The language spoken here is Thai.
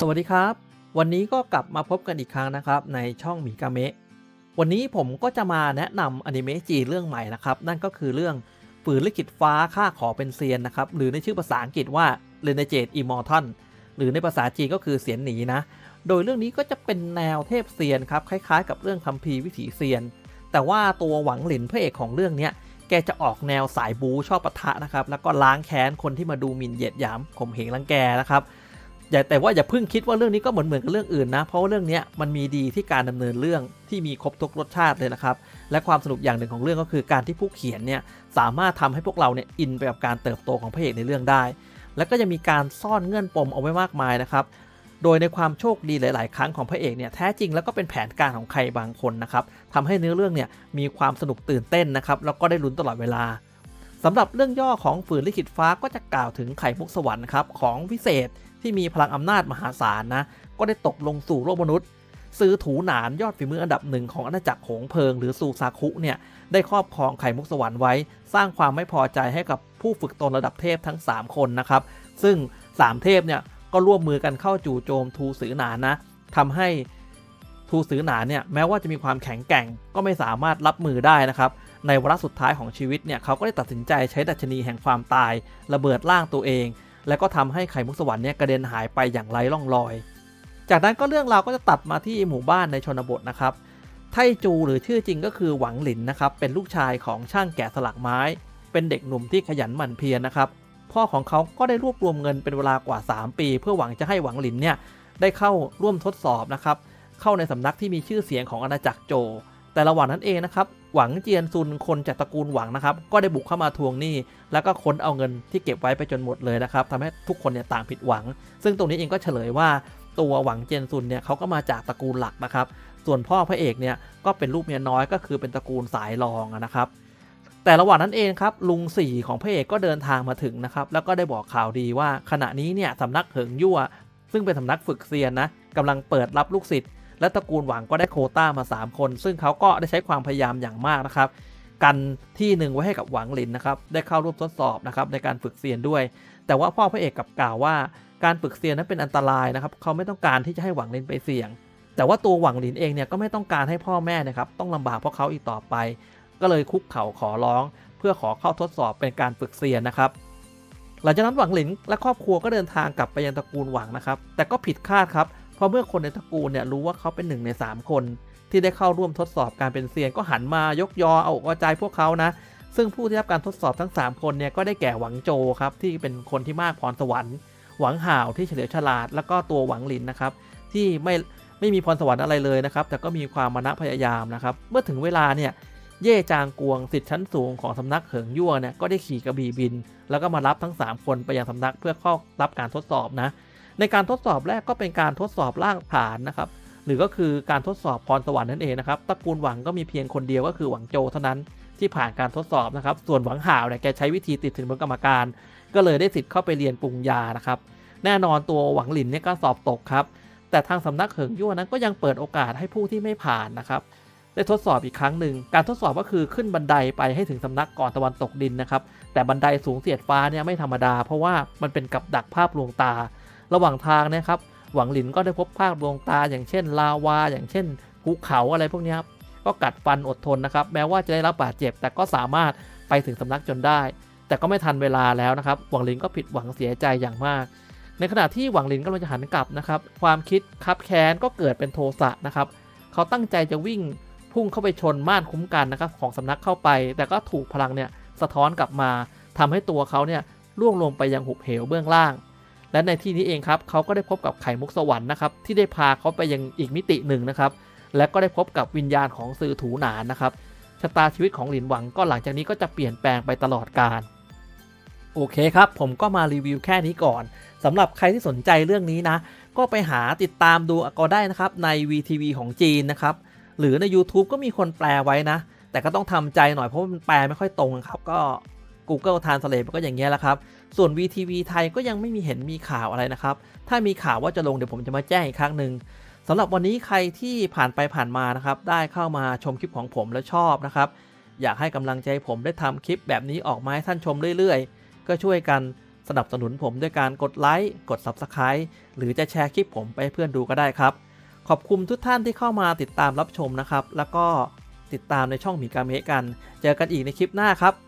สวัสดีครับ วันนี้ก็กลับมาพบกันอีกครั้งนะครับ ในช่องหมีกาเมะวันนี้ผมก็จะมาแนะนำอนิเมะจีนเรื่องใหม่นะครับ นั่นก็คือเรื่องฝืนลิขิตฟ้าข้าขอเป็นเซียนนะครับ หรือในชื่อภาษาอังกฤษว่า Renegade Immortal หรือในภาษาจีนก็คือเสียนหนีนะ โดยเรื่องนี้ก็จะเป็นแนวเทพเซียนครับ คล้ายๆ กับเรื่องคัมภีร์วิถีเซียน แต่ว่าตัวหวังหลินพระเอกของเรื่องเนี้ยแกจะออกแนวสายบูชอบปะทะนะครับแล้วก็ล้างแค้นคนที่มาดูหมิ่นเหยียดหยามข่มเหงรังแกนะครับ อย่าแต่ว่าอย่าเพิ่งคิดว่าเรื่องนี้ก็เหมือนเหมือนกับเรื่องอื่นนะ เพราะว่าเรื่องนี้มันมีดีที่การดำเนินเรื่องที่มีครบทุกรสชาติเลยนะครับ และความสนุกอย่างหนึ่งของเรื่องก็คือการที่ผู้เขียนเนี่ยสามารถทำให้พวกเราเนี่ยอินไปกับการเติบโตของพระเอกในเรื่องได้ แล้วก็ยังมีการซ่อนเงื่อนปมเอาไว้มากมายนะครับ โดยในความโชคดีหลาย ๆ ครั้งของพระเอกเนี่ยแท้จริงแล้วก็เป็นแผนการของใครบางคนนะครับทำให้เนื้อเรื่องเนี่ยมีความสนุกตื่นเต้นนะครับแล้วก็ได้ลุ้นตลอดเวลาสำหรับเรื่องย่อของฝืนลิขิตฟ้าก็จะกล่าวถึงไข่มุกสวรรค์ครับของวิเศษ ที่มีพลังอำนาจมหาศาลนะ ก็ได้ตกลงสู่โลกมนุษย์ ซื้อถูหนานยอดฝีมืออันดับหนึ่งของอาณาจักรโขงเพิง หรือซูซาคุเนี่ยได้ครอบครองไข่มุกสวรรค์ไว้ สร้างความไม่พอใจให้กับผู้ฝึกตนระดับเทพทั้ง 3 คนนะครับ ซึ่ง 3 เทพเนี่ยก็ร่วมมือกันเข้าจู่โจมทูสือหนานนะทำให้ทูสือหนานเนี่ยแม้ว่าจะมีความแข็งแกร่งก็ไม่สามารถรับมือได้นะครับในวาระสุดท้ายของชีวิตเนี่ยเขาก็ได้ตัดสินใจใช้ดัชนีแห่งความตาย ระเบิดร่างตัวเอง แล้วก็ทำให้ไข่มุกสวรรค์เนี่ยกระเด็นหายไปอย่างไร้ร่องรอย จากนั้นก็เรื่องราวก็จะตัดมาที่หมู่บ้านในชนบทนะครับ ไทจูหรือชื่อจริงก็คือหวังหลินนะครับ เป็นลูกชายของช่างแกะสลักไม้ เป็นเด็กหนุ่มที่ขยันหมั่นเพียรนะครับ พ่อของเขาก็ได้รวบรวมเงินเป็นเวลากว่า 3 ปี เพื่อหวังจะให้หวังหลินเนี่ยได้เข้าร่วมทดสอบนะครับ เข้าในสำนักที่มีชื่อเสียงของอาณาจักรโจ แต่ระหว่างนั้นเองนะครับ หวังเจียนซุนคนจากตระกูลหวังนะครับ ก็ได้บุกเข้ามาทวงหนี้ แล้วก็ค้นเอาเงินที่เก็บไว้ไปจนหมดเลยนะครับทำให้ทุกคนเนี่ยต่างผิดหวัง ซึ่งตรงนี้เองก็เฉลยว่าตัวหวังเจียนซุนเนี่ยเขาก็มาจากตระกูลหลักนะครับ ส่วนพ่อพระเอกเนี่ยก็เป็นลูกเมียน้อยก็คือเป็นตระกูลสายรองนะครับแต่ระหว่างนั้นเองครับลุงสี่ของพระเอกก็เดินทางมาถึงนะครับแล้วก็ได้บอกข่าวดีว่าขณะนี้เนี่ยสำนักเหิงยั่ว ซึ่งเป็นสำนักฝึกเซียนนะกำลังเปิดรับลูกศิษย์ และตระกูลหวังก็ได้โคต้ามา 3 คน ซึ่งเขาก็ได้ใช้ความพยายามอย่างมากนะครับกันที่หนึ่งไว้ให้กับหวังหลินนะครับได้เข้าร่วมทดสอบนะครับในการฝึกเซียนด้วย แต่ว่าพ่อพระเอกกลับกล่าวว่า การฝึกเซียนนั้นเป็นอันตรายนะครับเขาไม่ต้องการที่จะให้หวังหลินไปเสี่ยง แต่ว่าตัวหวังหลินเองเนี่ยก็ไม่ต้องการให้พ่อแม่นะครับต้องลำบากเพราะเขาอีกต่อไป ก็เลยคุกเข่าขอร้อง เพื่อขอเข้าทดสอบเป็นการฝึกเซียนนะครับหลังจากนั้นหวังหลินและครอบครัวก็เดินทางกลับไปยังตระกูลหวังนะครับแต่ก็ผิดคาดครับ เพราะเมื่อคนในตระกูลเนี่ยรู้ว่าเขาเป็นหนึ่งใน 3 คน ที่ได้เข้าร่วมทดสอบการเป็นเซียนก็หันมายกยอเอาอกเอาใจพวกเขานะ ซึ่งผู้ที่รับการทดสอบทั้ง 3 คนเนี่ยก็ได้แก่หวังโจครับที่เป็นคนที่มากพรสวรรค์ หวังห่าวที่เฉลียวฉลาด แล้วก็ตัวหวังหลินนะครับที่ไม่ไม่มีพรสวรรค์อะไรเลยนะครับ แต่ก็มีความมานะพยายามนะครับ เมื่อถึงเวลาเนี่ย เย่จางกวงสิทธิ์ชั้นสูงของสำนักเหิงยั่วเนี่ยก็ได้ขี่กระบี่บิน แล้วก็มารับทั้ง 3 คนไปยังสำนักเพื่อเข้ารับการทดสอบนะ ในการทดสอบแรกก็เป็นการทดสอบล่างผ่านนะครับหรือก็คือการทดสอบพรสวรรค์นั่นเองนะครับตระกูลหวังก็มีเพียงคนเดียวก็คือหวังโจเท่านั้นที่ผ่านการทดสอบนะครับ ส่วนหวังห่าวเนี่ยแกใช้วิธีติดสินบนกรรมการ ก็เลยได้สิทธิ์เข้าไปเรียนปรุงยานะครับ แน่นอนตัวหวังหลินเนี่ยก็สอบตกครับ แต่ทางสำนักเหิงยั่วนั้นก็ยังเปิดโอกาสให้ผู้ที่ไม่ผ่านนะครับ ได้ทดสอบอีกครั้งหนึ่ง การทดสอบก็คือขึ้นบันไดไปให้ถึงสำนักก่อนตะวันตกดินนะครับ แต่บันไดสูงเสียดฟ้าเนี่ยไม่ธรรมดา เพราะว่ามันเป็นกับดักภาพลวงตา ระหว่างทางนะครับหวังหลินก็ได้พบภาพลวงตา อย่างเช่น ลาวา อย่างเช่นภูเขาอะไรพวกนี้ครับก็กัดฟันอดทนนะครับ แม้ว่าจะได้รับบาดเจ็บ แต่ก็สามารถไปถึงสำนักจนได้ แต่ก็ไม่ทันเวลาแล้วนะครับ หวังหลินก็ผิดหวังเสียใจอย่างมาก ในขณะที่หวังหลินกำลังจะหันกลับนะครับ ความคิดคับแค้นก็เกิดเป็นโทสะนะครับ เขาตั้งใจจะวิ่งพุ่งเข้าไปชนม่านคุ้มกันนะครับของสำนักเข้าไป แต่ก็ถูกพลังเนี่ยสะท้อนกลับมาทำให้ตัวเขาเนี่ยล่วงลงไปยังหุบเหวเบื้องล่าง และในที่นี้เองครับเขาก็ได้พบกับไข่มุกสวรรค์นะครับที่ได้พาเขาไปยังอีกมิติหนึ่งนะครับและก็ได้พบกับวิญญาณของสื่อถูหนานนะครับชะตาชีวิตของหลินหวังก็หลังจากนี้ก็จะเปลี่ยนแปลงไปตลอดกาลโอเคครับ ผมก็มารีวิวแค่นี้ก่อนสำหรับใครที่สนใจเรื่องนี้นะ ก็ไปหาติดตามดูก็ได้นะครับใน VTV ของจีนนะครับหรือใน YouTube ก็มีคนแปลไว้นะ แต่ก็ต้องทำใจหน่อยเพราะมันแปลไม่ค่อยตรงครับก็ Google Translate มันก็อย่างเงี้ยแหละครับ ส่วน VTV ไทยก็ยังไม่มีเห็นมีข่าวอะไรนะครับ ถ้ามีข่าวว่าจะลงเดี๋ยวผมจะมาแจ้งอีกครั้งหนึ่งสำหรับวันนี้ใครที่ผ่านไปผ่านมานะครับ ได้เข้ามาชมคลิปของผมแล้วชอบนะครับ อยากให้กำลังใจผมได้ทำคลิปแบบนี้ออกมาให้ท่านชมเรื่อยๆ ก็ช่วยกันสนับสนุนผมด้วยการกดไลค์ กด Subscribe หรือจะแชร์คลิปผมไปเพื่อนดูก็ได้ครับ ขอบคุณทุกท่านที่เข้ามาติดตามรับชมนะครับ แล้วก็ติดตามในช่องหมีการเมกัน เจอกันอีกในคลิปหน้าครับ